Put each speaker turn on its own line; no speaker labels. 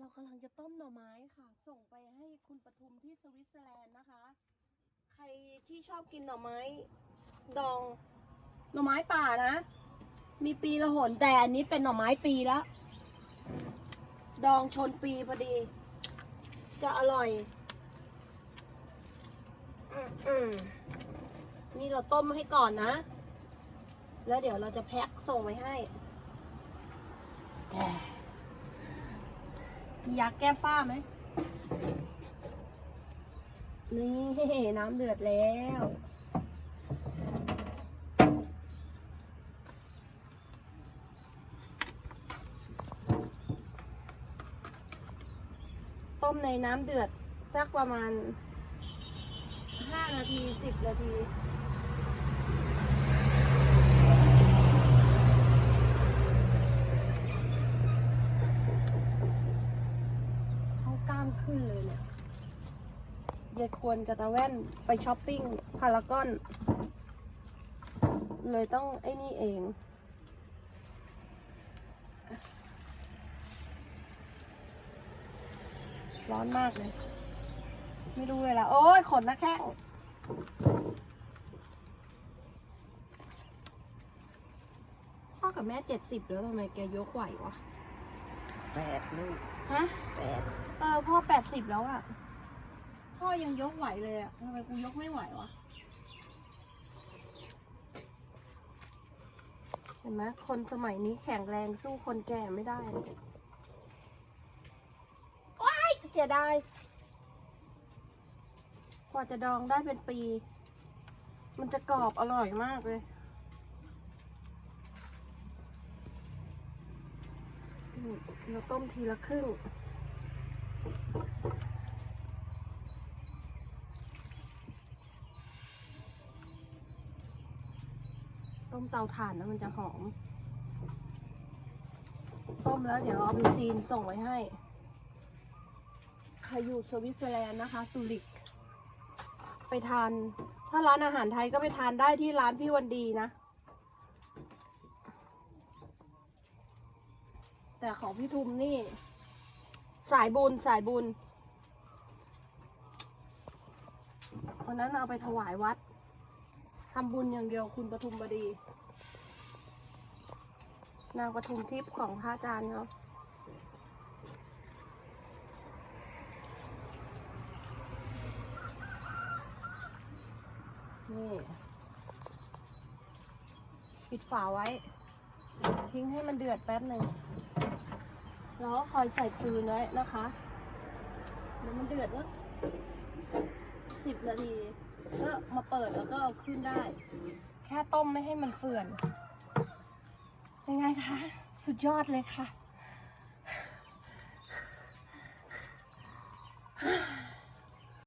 เรากำลังจะต้มหน่อไม้ค่ะ ส่งไปให้คุณปทุมที่สวิตเซอร์แลนด์นะคะ ใครที่ชอบกินหน่อไม้ ดอง หน่อไม้ป่านะ มีปีละหนแต่อันนี้เป็นหน่อไม้ปีแล้ว ดองชนปีพอดี จะอร่อยอืมมนี่เราต้มให้ก่อนนะ แล้วเดี๋ยวเราจะแพ็คส่งไปให้แต่ มียาแก้ฝ้าไหมนี่น้ำเดือดแล้ว ต้มในน้ำเดือด สักประมาณห้านาทีสิบนาที เขากล้ามขึ้นเลยเนี่ย ยายควรกับตาแว่นไปช้อปปิ้งพารากอน เลยต้องไอ้นี่เอง ร้อนมากเลย ไม่รู้เวลาโอ้ยขนนะแข้งพ่อกับแม่เจ็ดสิบแล้วทำไมแกยกไหววะ
แปดลูก
ฮะ
แปด
เออ พ่อแปดสิบแล้วอะ พ่อยังยกไหวเลยอะทำไมกูยกไม่ไหววะ เห็นไหมคนสมัยนี้แข็งแรงสู้คนแก่ไม่ได้เลยว้ายเสียดายกว่าจะดองได้เป็นปี มันจะกรอบอร่อยมากเลยนี่เราต้มทีละครึ่ง ต้มเตาถ่านนะมันจะหอม ต้มแล้วเดี๋ยวเอาไปซีนส่งไว้ให้ใครอยู่สวิตเซอร์แลนด์นะคะซูริก ไปทาน ถ้าร้านอาหารไทยก็ไปทานได้ที่ร้านพี่วันดีนะ แต่ของพี่ทุมนี่ สายบุญสายบุญวันนั้นเอาไปถวายวัด ทำบุญอย่างเดียวคุณปทุมบดี นางปทุมทิพย์ของพระอาจารย์เขานี่ปิดฝาไว้ ทิ้งให้มันเดือดแป๊บหนึ่งแล้วก็คอยใส่ฟืนไว้นะคะเดี๋ยวมันเดือดแล้วสิบนาที ก็มาเปิดแล้วก็เอาขึ้นได้ แค่ต้มไม่ให้มันเฟื่อนยังไงคะ สุดยอดเลยค่ะ